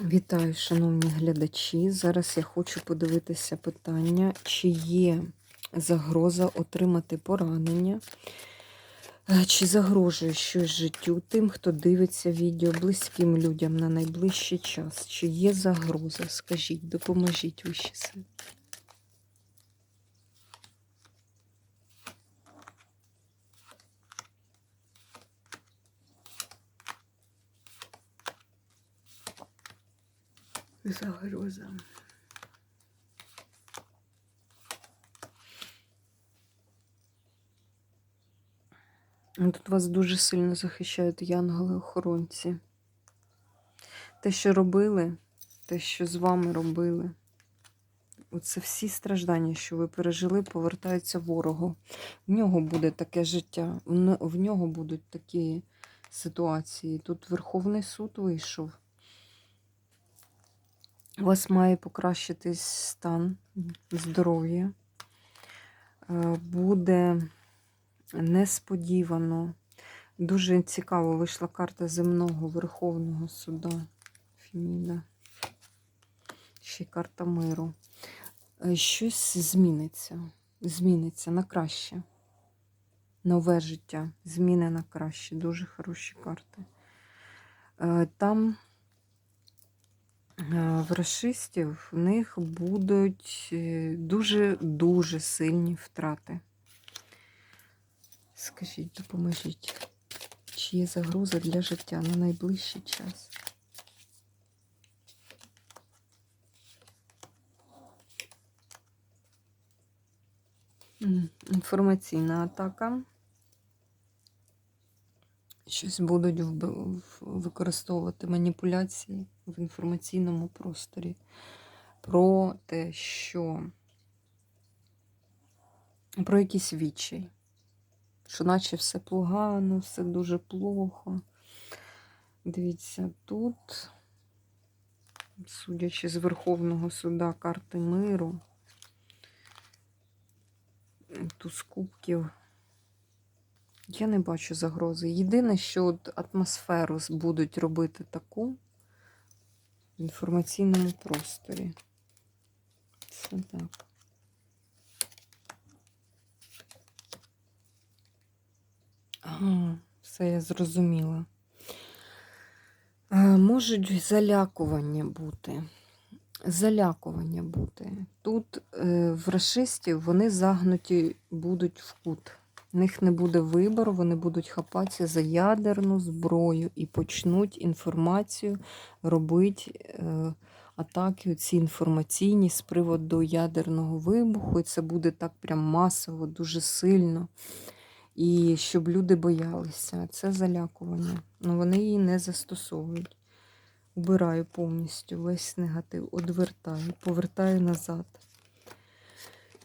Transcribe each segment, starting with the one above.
Вітаю, шановні глядачі. Зараз я хочу подивитися питання, чи є загроза отримати поранення, е, чи загрожує щось життю тим, хто дивиться відео близьким людям на найближчий час. Чи є загроза? Скажіть, допоможіть вищі сили. Загроза. Тут вас дуже сильно захищають янголи-охоронці. Те, що робили, те, що з вами робили, оце всі страждання, що ви пережили, повертаються ворогу. В нього буде таке життя, в нього будуть такі ситуації. Тут Верховний суд вийшов. У вас має покращитись стан здоров'я. Е, Буде несподівано. Дуже цікаво вийшла карта земного Верховного суда Феміда. Ще й карта миру. Е, Щось зміниться. Зміниться на краще. Нове життя. Зміни на краще. Дуже хороші карти. Е, Там в расистів в них будуть е, дуже-дуже сильні втрати. Скажіть, допоможіть, чи є загроза для життя на найближчий час? Інформаційна атака. Щось будуть використовувати маніпуляції в інформаційному просторі про те, що про якийсь відчай що наче все погано, все дуже плохо. Дивіться, тут, судячи з Верховного суда карти миру, туз кубків, я не бачу загрози. Єдине, що от атмосферу будуть робити таку в інформаційному просторі. Це так. Ага, все я зрозуміла. Е, Можуть залякування бути. Залякування бути. Тут е, в расистів вони загнуті будуть в кут. В них не буде вибору, вони будуть хапатися за ядерну зброю і почнуть інформацію робити е, атаки ці інформаційні з приводу ядерного вибуху. І це буде так прям масово, дуже сильно і щоб люди боялися. Це залякування. Ну вони її не застосовують. Убираю повністю весь негатив, одвертаю, повертаю назад.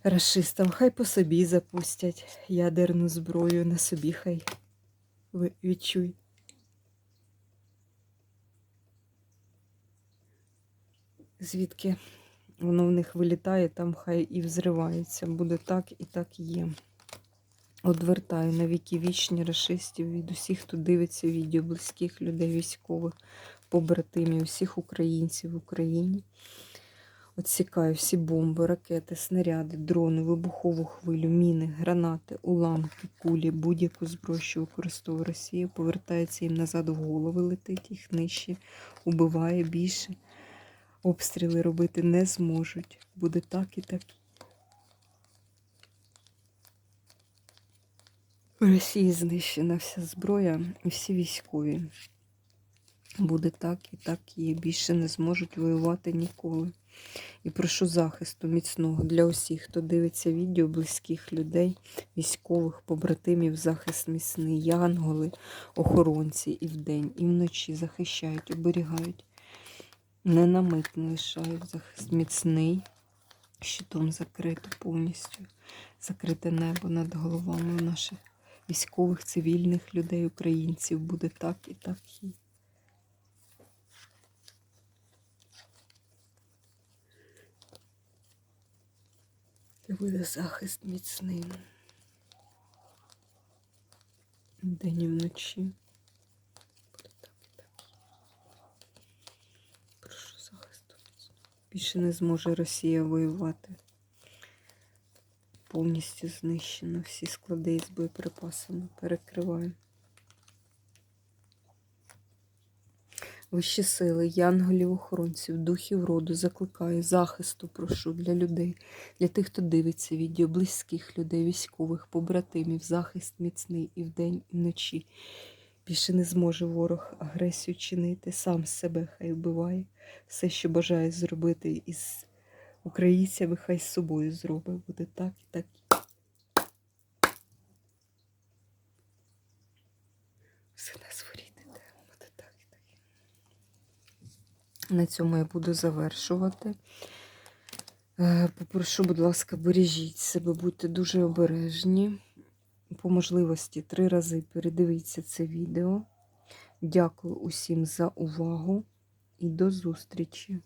Рашистам хай по собі запустять ядерну зброю на собі хай відчуй. Звідки воно в них вилітає, там хай і взривається. Буде так і так є. Одвертаю на віки вічні расистів від усіх, хто дивиться відео, близьких людей, військових, побратимів, всіх українців в Україні. Отсікаю всі бомби, ракети, снаряди, дрони, вибухову хвилю, міни, гранати, уламки, кулі, будь-яку зброю, що використовує Росія, повертається їм назад в голови, летить, їх нижче, убиває більше. Обстріли робити не зможуть. Буде так і так. В Росії знищена вся зброя і всі військові. Буде так і так і більше не зможуть воювати ніколи. І прошу захисту міцного для усіх, хто дивиться відео, близьких людей, військових, побратимів, захист міцний, янголи, охоронці і вдень, і вночі захищають, оберігають. Не на мить не лишають захист міцний, щитом закрито повністю, закрите небо над головами наших військових, цивільних людей, українців. Буде так і так і. Це буде захист міцний. День і вночі. Буде так і так. Прошу захисту. Більше не зможе Росія воювати. Повністю знищено. Всі склади із боєприпасами перекриваю. Вищі сили, янголів, охоронців, духів роду закликаю, захисту прошу для людей, для тих, хто дивиться відео, близьких людей, військових, побратимів, захист міцний і вдень, і вночі. Більше не зможе ворог агресію чинити, сам себе хай вбиває. Все, що бажає зробити із українцями, хай з собою зробить. Буде так і так. Все нас воріти, буде так і так. На цьому я буду завершувати. Е, Попрошу, будь ласка, бережіть себе, будьте дуже обережні. По можливості три рази передивіться це відео. Дякую усім за увагу і до зустрічі!